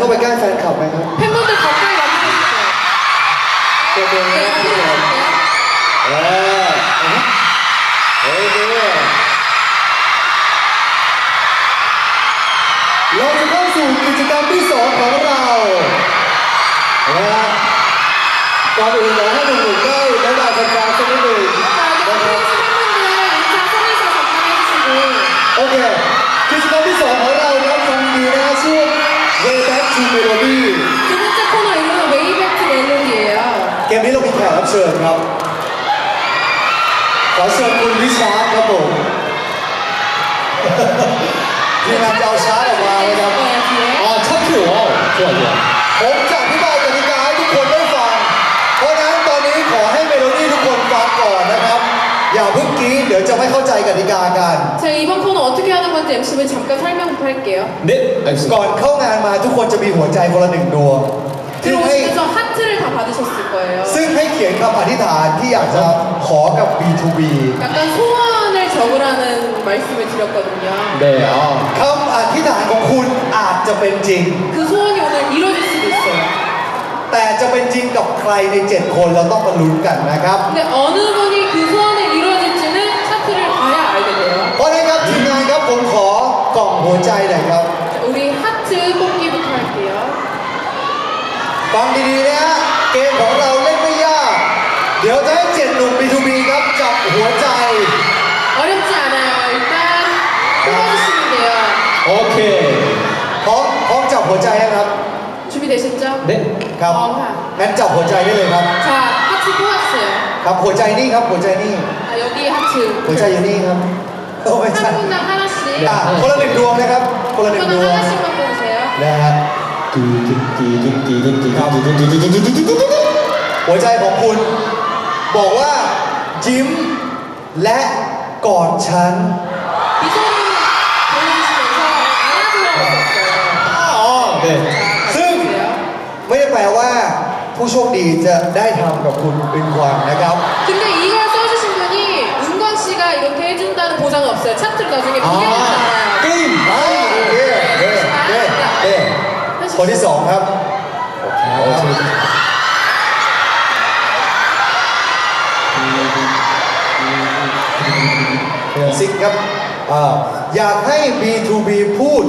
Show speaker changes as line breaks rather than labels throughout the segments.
เข้าไปใกล้แฟนคลับไหมครับ เกมนี้เรามีแขกรับเชิญครับ ขอเชิญคุณวิชาร์ดครับผมทีมงานจะเอาชาร์ดออกมาเลยครับ
거예요, 뒤에.
아, 차트, 와우. 좋아, 좋아.
ผมจะอธิบายกติกาให้ทุกคนได้ฟัง เพราะฉะนั้นตอนนี้ขอให้เมโลดี้ทุกคนฟังก่อนนะครับ อย่าเพิ่งกรี๊ดเดี๋ยวจะไม่เข้าใจกติกากัน
자, 이번 코너 어떻게 하는 건지 MC분 잠깐 설명 할게요.
네, 알겠습니다.
ก่อนเข้างานมาทุกคนจะมีหัวใจคนละหนึ่งดวงซึ่งให้ ซึ่งให้เขียนคำอธิษฐานที่อยากจะขอกับ B2B
약간 소원을 적으라는 말씀을 드렸거든요.
네, 아.
คำอธิษฐานของคุณอาจจะเป็นจริง
그 소원이 오늘 이루어질 수도 있어요.
แต่จะเป็นจริงกับใครใน 7 คนเราต้องมาลุ้นกันนะครับ
근데 어느 분이 그 소원을 이루어질지는 차트를 봐야 알게 돼요.
เพราะฉะนั้นครับทีมงานครับผมขอกล่องหัวใจหน่อยครับ
자, 우리 하트 뽑기부터 할게요.
ฟังดีๆนะฮะเกมของ ง หัวใจ
어렵지 않아요. 일단 뽑아주시면 돼요.
오케이.
พร้อมพร้อมจับหัวใจนะครับ
준비되셨죠?
네.
ครับ
พร้อมค่ะ
งั้นจับหัวใจได้เลยครับ
자, 하트 뽑았어요.
ครับหัวใจนี่ครับหัวใจนี่
아, 여기 하트.
หัวใจอยู่นี่ครับโอ้ไม่ใช่
한 분당 하나씩.
อ่ะคนละหนึ่งดวงนะครับ คนละหนึ่งด
이거는
วง
하나씩만 뽑으세요.
นะฮะ หัวใจของคุณ บอกว่ายิ้ม และกอดฉัน
이 소리를 보여주시면서 안아주라고 했어요.
아, 네.
자,
승!
보세요.
ไม่ได้แปลว่า ผู้โชคดีจะได้ทำกับคุณเป็นวันนะครับ
근데 이걸 써주신 분이 은광 씨가 이렇게 해준다는 보장은 없어요. 차트를 나중에
아,
비교해서 나와요.
게임.
อ่าโอเคเด้เด้เด้คนที่สองครับ
어, 재밌다.
เดือนซิกครับอ่าอยากให้ B2B พูด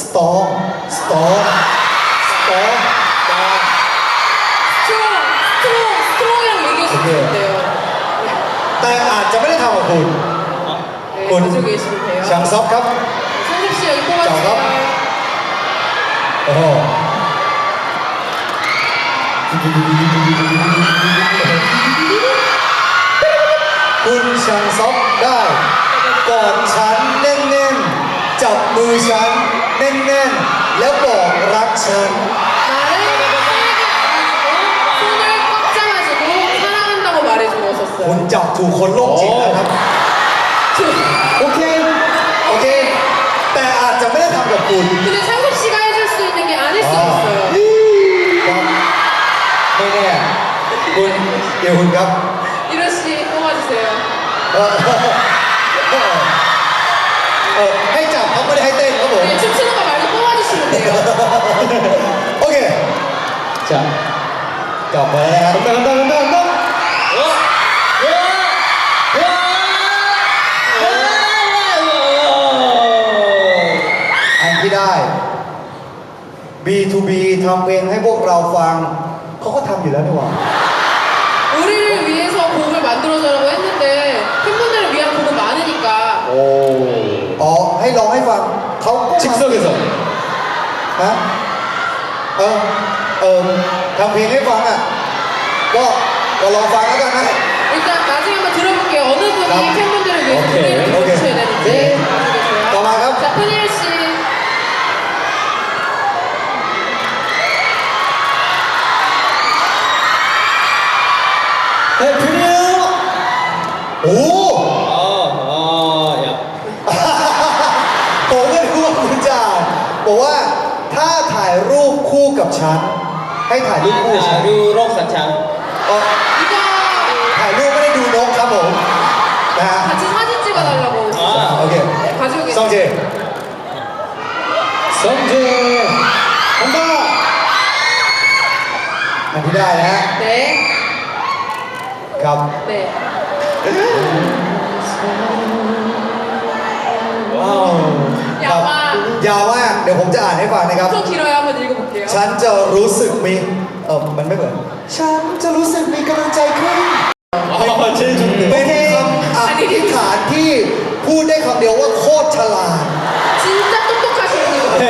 storm storm storm
스트롱, 스트롱, 스트롱이랑 얘기해주시면
오케이.
돼요.
แต่อาจจะไม่ได้ทำกับคุณ
네,
본-
가지고 계시면 돼요.
ช่างซอฟครับ
성섭 씨 여기
자,
뽑아주세요.
그럼. โอ้โหคุณช่างซอฟได้ กอดฉันแน่นๆ จับมือฉันแน่นๆ แล้วบอกรักฉัน
나를 사랑하게 안아주고 손을 꽉 잡아주고 사랑한다고 말해주고
คุณ
오셨어요.
จับถูกคนโรคจิตนะครับ โอเค โอเค แต่อาจจะไม่ได้ทำกับคุณ
근데 창섭 씨가 해줄 수 있는 게 아닐 수도
อ่า
있어요.
ครับไม่แน่คุณเดี๋ยวคุณครับ
이런 씨 뽑아주세요.
เออเอ กลับมาแล้วนะครับ
간다, 간다, 간다, 간다. 어? 야! 야! 야!
อันที่ได้ B2B ทำเพลงให้พวกเราฟัง เขาก็ทำอยู่แล้วนี่หว่า
우리를 위해서 곡을 만들어줘라고 했는데 팬분들을 위한 곡은 많으니까
오.
อ๋อ ให้ร้องให้ฟัง เขาก็ทำ
즉석에서.
ฮะเออ เออทำเพลงให้ฟังอ่ะ ก็ก็ลองฟังแล้วกันนะ
일단 나중에 한번 들어볼게요. 어느 분이
나-
팬분들을 위해서
오케이,
노래를
오케이.
불러주셔야 되는지
네.
알겠어요.
넘어가요.
자, 푸니엘 씨.
해피 뉴!
โอ้
아, 아, 야.
ผมก็รู้ว่าคุณจะอ่านบอกว่าถ้าถ่ายรูปคู่กับฉัน ให้ถ่ายรูปคู่กับฉัน
자루록 사창.
เอ่อ
이거
ถ่ายรูปไม่ได้ดูนกครับผมนะฮะ
같이 사진 찍어달라고.
아,
โอเค
네, 가지고
ซอง
계세요.
เจ
성재. 간다!
ที่ได้นะฮะ
네.
ครับ
네.
ว้าวครับ
ยาวมาก
ยาวมากเดี๋ยวผมจะอ่านให้ฟังนะครับ
좀 길어요. 한번 읽어볼게요.
ฉันจะรู้สึกมีเออมันไม่เหมือนฉันจะรู้สึกมีกำลังใจขึ้น
아, 제일 좋은데.
เป็นคำอธิษฐานที่พูดได้คำเดียวว่าโคตรฉลาด
진짜 똑똑하신 분이거든요.
네,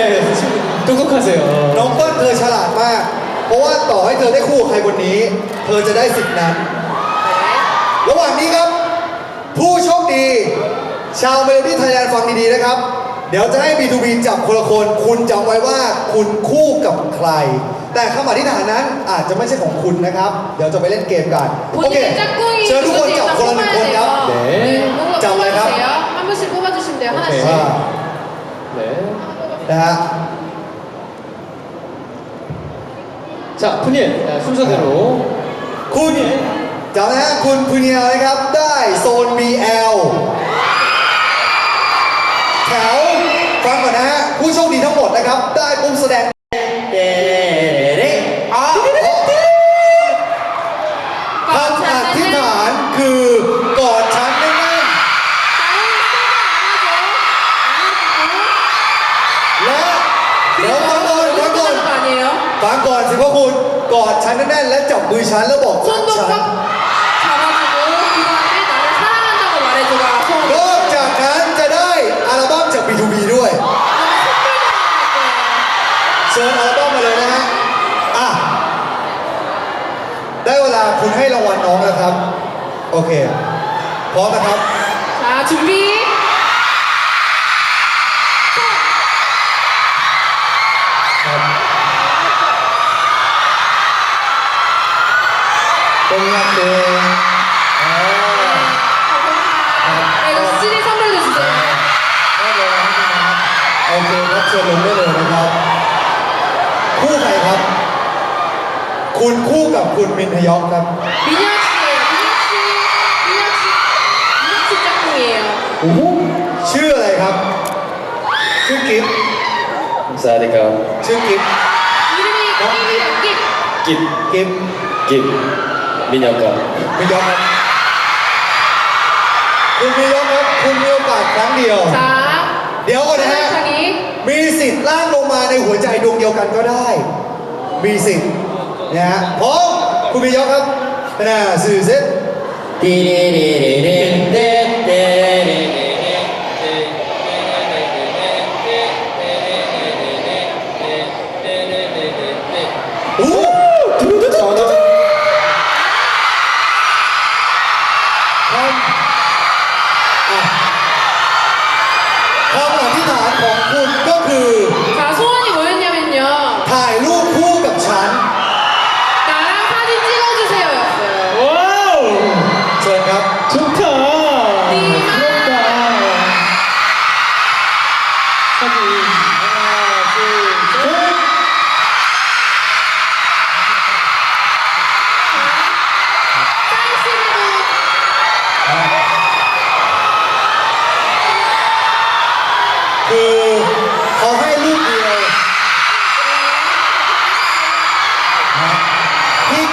똑똑하세요.
น้องเปิ้ลเธอฉลาดมาก เพราะว่าต่อให้เธอได้คู่กับใครคนนี้ เธอจะได้สิทธินั้น
네.
ระหว่างนี้ครับ ผู้โชคดี ชาวเมโลดี้ไทยแลนด์ฟังดีๆนะครับ เดี๋ยวจะให้ B2B จับคนละคน คุณจำไว้ว่าคุณคู่กับใคร แต่คำอธิษฐานนั้นอาจจะไม่ใช่ของคุณนะครับ เดี๋ยวจะไปเล่นเกมกัน โอเค
본인의 짝꿍이
เชิญทุกคนจับ
일단
คนละหนึ่ง
뽑아야
คนครับ
돼요.
네.
네. 뽑아-
자, 올라가.
뽑아주세요. 한 분씩 뽑아주시면 돼요. 하나씩.
오케이.
ว่า
네.
นะฮะ
자, 푸니엘 아, 순서대로
คุณจำนะฮะคุณพูเนียนะครับ ได้โซน BL แถว นะครับ ได้ปุ๊มแสดงเด้เด้อะคำอธิษฐานคือกอดฉันแน่นและเดี๋ฟังก่อนก่องก่อนสิพ่อคุณกอดฉันแน่นและจับมือฉันแล้วบอกกอดฉัน เชิญอัลบั้มมาเลยนะฮะ อ่ะ ได้เวลาคุณให้รางวัลน้องแล้วครับ โอเค พร้อมนะครับ
자 준비.
คุณคู่กับคุณมินทยอกครับ
민혁 씨예요. 민혁 씨, 민혁 씨, 민혁 씨 짝꿍이에요.
โอ้โหชื่ออะไรครับ ชื่อกิฟต์
감사하니까
ชื่อกิฟต์
이름이 끼예요. 끼.
깁,
กิฟต์
깁, 민혁과
มินยอกครับ คุณมินยอกครับ คุณมีโอกาสครั้งเดียว
자,
เดี๋ยวก่อนนะฮะ
찬이.
มีสิทธิ์ล่างลงมาในหัวใจดวงเดียวกันก็ได้ มีสิทธิ์ นะฮะพร้อมคุณมินยอกครับนะสื่อเซ็ตโอ้ดูดูดูดูคำอะคำอธิษฐานของคุณก็คือ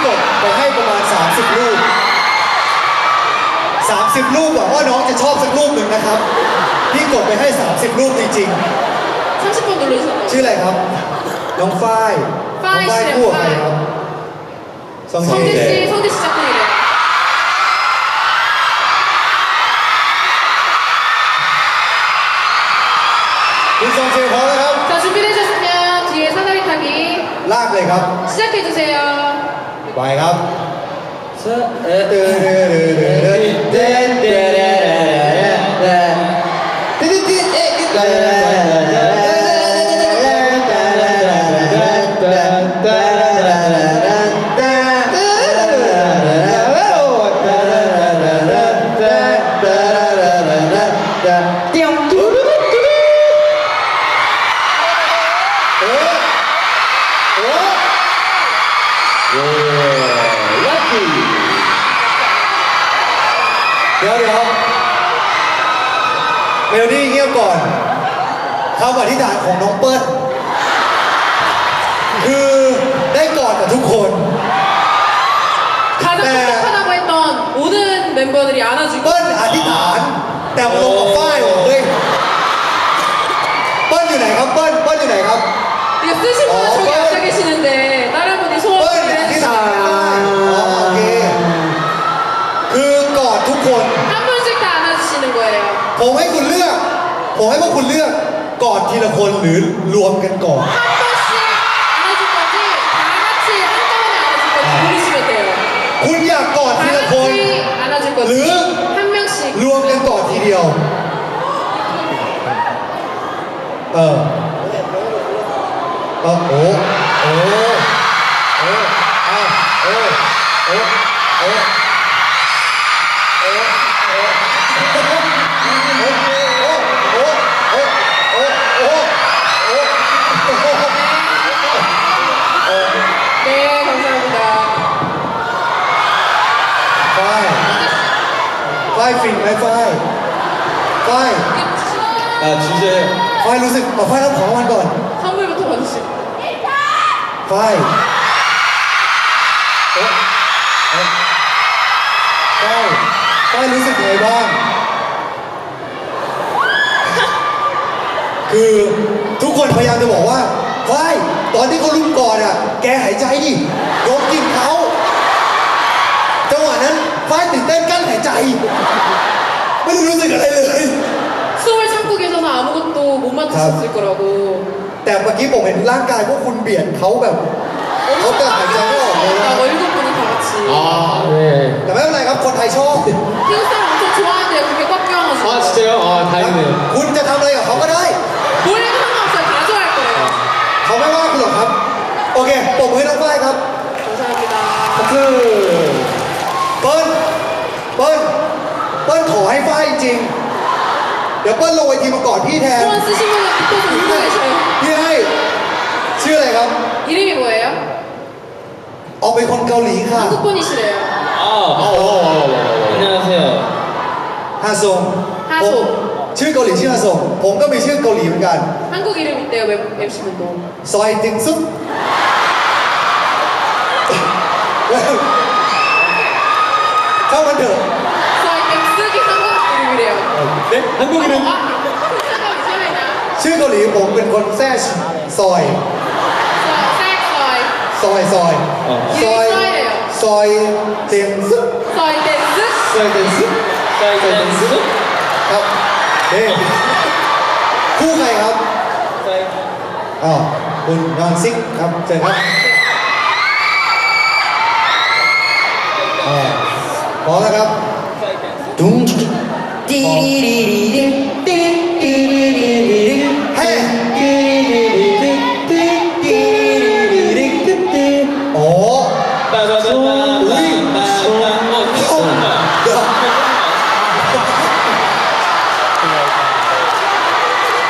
พี่กดไปให้ประมาณ 30 รูป 30 รูปหวังว่าน้องจะชอบสักรูปหนึ่งนะครับ พี่กดไปให้ 30 รูปจริง
30번
ๆ
누르셨어요.
ชื่ออะไรครับ น้องฝ้ายน้อง
ฝ้าย
ฝ้าย
เสียง
คู่กับใคร
ฝ้าย
ครับสองเจ
성재 씨, 성재 씨 짝꿍이
ไปครับ
자,
เดือดเดือดเดือด แต่มาลงกับฝ้ายว่ะเฮ้ยเปิ้ลอยู่ไหนครับเปิ้ลเปิ้ลอยู่ไหนครับ
이거 쓰신 분은
어,
저기
빨 리.
앞에 계시는데 다른 분이
เปิ้ล
소원을
ที่สาม
해주시니까
อ๋อโอเคคือกอดทุกคนทั้งคนที่ต
한분씩 다 안아주시는 거예 요.
ผมให้คุณเลือก ผมให้พวกคุณเลือกกอดทีละคนหรือรวมกันกอด เออโอ้โหโอ้โอ้โอ้โอ้โอ้ไฟฟินไหมไฟไฟอ่า
ชี้เจ
ฝ้ายรู้สึกเอาฝ้ายรับของรางวัลก่อน
선물부터 받으시고.
ฝ้ายโอ๊ะเอ๊ะฝ้ายฝ้ายรู้สึกยังไงบ้าง คือทุกคนพยายามจะบอกว่าฝ้ายตอนที่เขาลุมก่อนอ่ะ แกหายใจดิโดนกินเขาจังหวะนั้นฝ้ายตื่นเต้นกั้นหายใจ ไม่ได้รู้สึกอะไรเลย
숨을 참고 계셔서 아무것도 못 맡으셨을 거라고.
แต่เมื่อกี้ผมเห็นร่างกายพวกคุณเบียดเขาแบบเขาจะหายใจไม่ออกเลยนะ
아, 일곱 분이 다 같이.
아 네.
แต่ไม่เป็นไรครับคนไทยชอบ
태국 사람 엄청 좋아하는데요. 그렇게 꽉 껴안아서.
아 진짜요? 아 다행이네요
คุณจะทำอะไรกับเขาก็ได้
뭘 해도 상관없어요. 가져갈 거예요.
เขาไม่ว่าคุณหรอกครับ โอเคปรบมือให้น้องฝ้ายครับ
감사합니다.
คือเปิ้ลเปิ้ลเปิ้ลขอให้ฝ้ายจริง เดี๋ยวเปิ้ลลงเวทีมาก่อนพี่แทน
소원 쓰신 분은 밑에서 웃고 계셔요.
พี่ให้ ชื่ออะไรครับ
이름이 뭐예요?
ออกเป็นคนเกาหลีค่ะ
한국 분이시래요.
아 어, 어, 안녕하세요
ฮาซง
ฮาซง
ผมชื่อเกาหลีชื่อฮาซงผมก็มีชื่อเกาหลีเหมือนกัน
한국 이름 있대요, MC분도.
ซอยติงซุปเข้ามันเถอะ
เด็กแล้ง
คู่อีกหนึ
งชื่ออะไรนะ
ชื่อเกาหลีผมเป็นคนแซ่ซอย
แทรก
ซอย ซอยซอย
อ๋อ ซอยซอยเซ
อยเต็มซึซ
อยเด็
ดซึซอยเต็มซึก
ซอยเต็มซึก
ครับเด็คู่ใครครับ
ซอย
อ้าวคุณนอนซิกครับเจอครับอแล้วครับ ของโอ้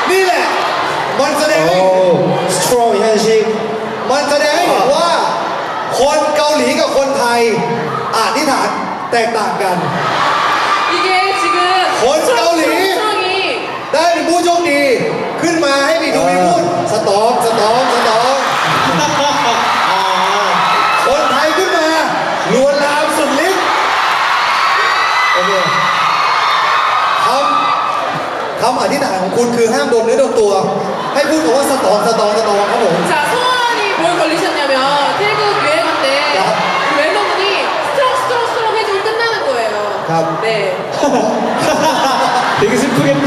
นี่แหละ มันแสดงให้
strong handshake
มันแสดงว่า คนเกาหลีกับคนไทยอานิฐานแตกต่างกัน เป็นผู้โชคดี ขึ้นมาให้มีดูมีพูดสตอมสตอมสตอมคนไทยขึ้นมาลวนลามสุดฤทธิ์โอเคคำคำอธิษฐานของคุณคือห้ามโดนเนื้อโดนตัว ให้พูดคำว่าสตอมสตอมสตอมครับผม
자, 소원이 뭘 걸리셨냐면 태국 유행할 때
야.
그 멤버분이 스트롱 스트롱 스트롱 해주면 끝나는 거예요.
가.
네.
되게 슬프겠네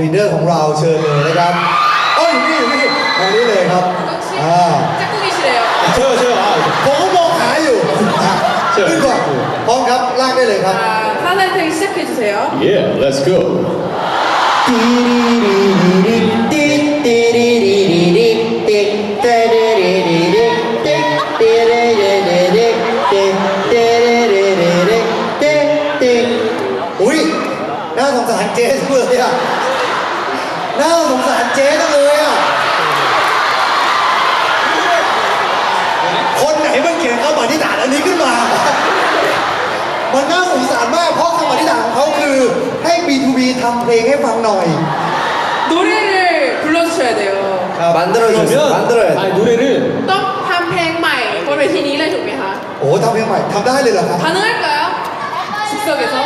รีเดอร์ของเราเชิญเลยนะครับเอ้ยอยู่นี่อยู่นี่มานี่เลยครับ
역시
อ่า
짝꿍이시래요.
저요 저요 아
ผมก็มองหาอยู่อ่ะขึ้นก่อนพร้อมครับ ลากได้เลยครับ
자, 사사이팅 시작해주세요.
Yeah let's go
띠리리리리 ฟังหน่อย
노래를 불러주셔야 돼요
ครับ
만들어주면
만들어야 돼
아니 노래를
ต้องทำเพลงใหม่บนเวทีนี้เลยถูกไหมคะ
โอ้ทำเพลงใหม่ทำได้เลยเหรอครับ
가능할까요? 즉석에서?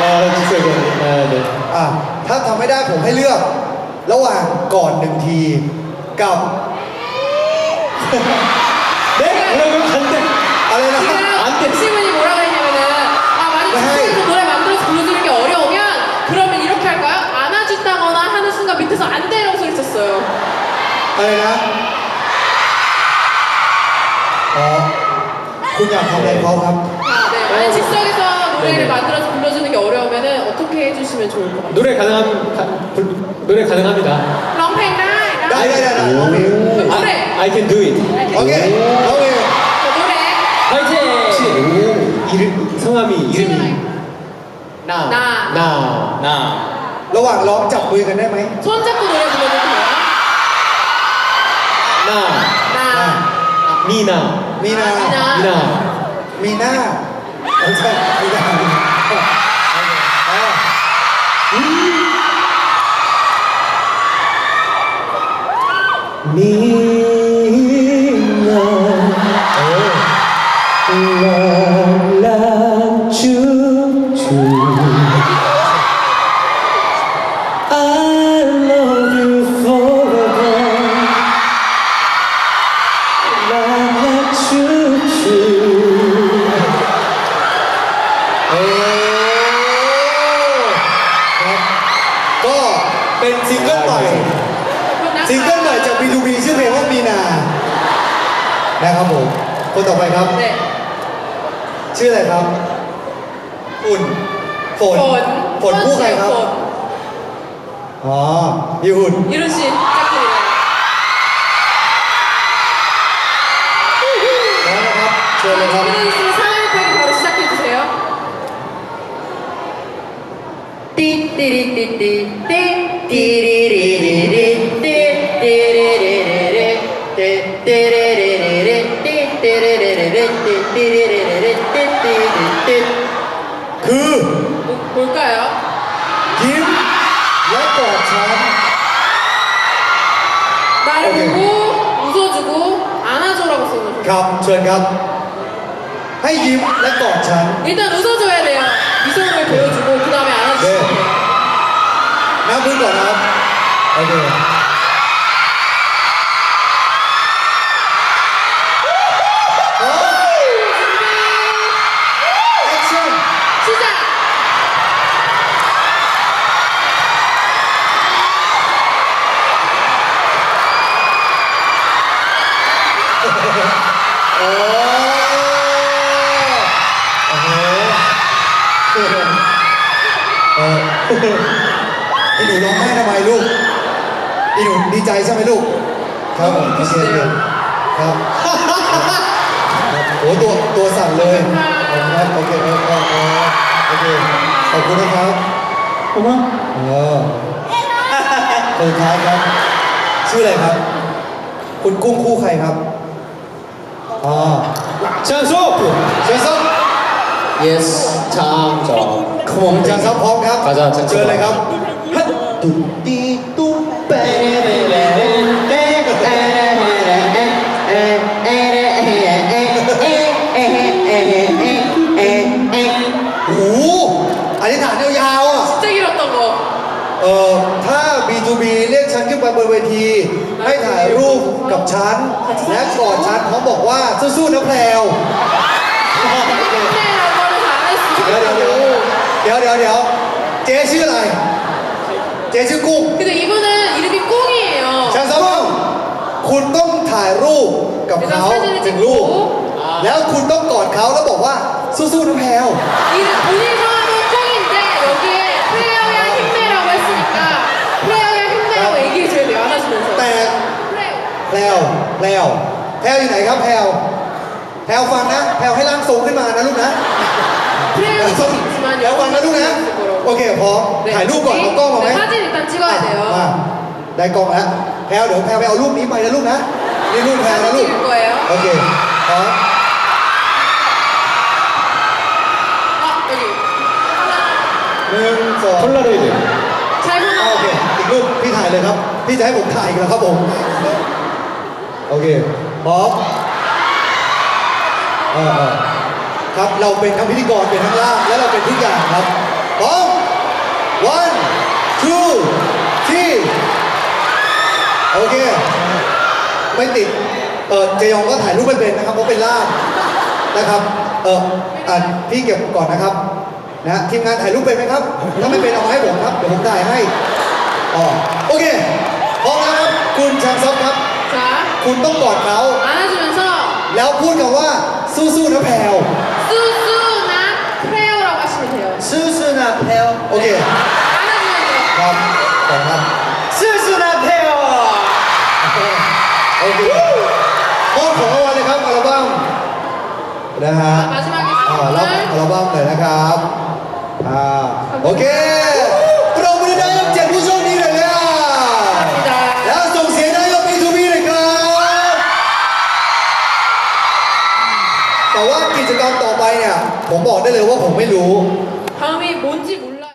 아 진짜 이거 아네
อ่ะถ้าทำไม่ได้ผมให้เลือก ระหว่างก่อนหนึ่งทีกับ
네?
뭐라고 안돼
อะไรนะอ๋อคุณอยากทำอะไรเขาครับ
아, 네. 만약 즉석에서 노래를 만들어서 불러주는 게 어려우면은 어떻게 해주시면 좋을 것 같아요?
노래 가능함 가, 불, 노래 가능합니다
ร้องเพลงได้
ได้ได้ได้ได้ร้องเพลง
노래
I, I can do it
โอเคร้องเพลง
자, 노래
화이팅 혹시 오, 이름 성함이 이름이
나.
나나나
ระหว่างร้องจับมือกันได้ไหม
손잡고
นามีนามีนามีนามีนาไม่ใช่มีนามีนาเออ ชิญครับ ให้ยิ้มและกอดฉัน
일단 웃어줘야 돼요. 미소를 보여주고 그 다음에 안아주시면
네.
돼요.
น้ำพื้นก่อนนะครับ โอเค ครับผมพิเศษเลยครับโอ้ตัวตัวสั่นเลยโอเคโอเคโอเคขอบคุณนะครับ
ผมว่า
เอ้คนท้ายครับ ชื่ออะไรครับ คุณกุ้งคู่ใครครับอ๋อ
เชิญสู้
เชิญสู้ yes
ช่างจ
อม
ผม
จะซับพร้อมครับเชิญเลยครับ
ดุดดี เว
ที ให้ถ่ายรูปกับฉัน และกอดฉันพร้อมบอกว่าสู้ๆนะแพรว
근데 이거를 안
เดี๋ยวเดี๋ยวเดี๋ยว
했으면
เดี๋ยวเดี๋ยวเจ๊ชื่ออะไร เจ๊ชื่อกุ้ง
근데 이분은 이름이 꽁이에요.
ฉันซับกุ้งคุณต้องถ่ายรูปกับเขาหนึ่งรูป แล้วคุณต้องกอดเขาแล้วบอกว่าสู้ๆนะแพรว
이름 본인
แพรวแพรวแพรวอยู่ไหนครับแพรวแพรวฟังนะ แพรวให้ร่างทรงขึ้นมานะลูกนะ
플레어는 있지만
แพรวฟังนะลูกนะ โอเคพร้อม ถ่ายรูปก่อนเอากล้องมาไหม
네, 사진 일단 찍어야
มา
돼요
ได้กล้องแล้ว แพรวเดี๋ยวแพรวไปเอารูปนี้ไปนะลูกนะ นี่รูปแพรวนะลู
사진
ก
찍을 거예요
โอเคพร้อม
아 여기
หนึ่งสอง
폴라로이드.
잘
อ่าโอเค
보고
อีกรูปพี่ถ่ายเลยครับ พี่จะให้ผมถ่ายอีกแล้วครับผม โอ เคพร้อมเออเออครับเราเป็นทั้งพิธีกรเป็นทั้งล่ามและเราเป็นทุกอย่างครับพร้อม one two three โอเค ไม่ติด เออเจยองก็ถ่ายรูปไม่เป็นนะครับเพราะเป็นล่ามนะครับ เอออะพี่เก็บก่อนนะครับ นะทีมงานถ่ายรูปเป็นไหมครับ ถ้าไม่เป็นเอามาให้ผมครับ เดี๋ยวผมถ่ายให้อ๋อโอเคพร้อมแล้วครับ คุณชันซอกครับ คุณต้องกอดเขา
안아주면서
แล้วพูดคำว่า สู้ๆนะแพลว
수수나 프레오라고 하시면 돼요.
수수나 페어
โอเค
안아주면 돼요.
ครับขอบครับ
수수나 페어
โอเคมอบของรางวัลเลยครับอัลบั้มนะฮะ
마지막에
อ่ารับ
선물
อัลบั้มเลยนะครับอ่าโอเค ผมบอกได้เลยว่าผมไม่รู้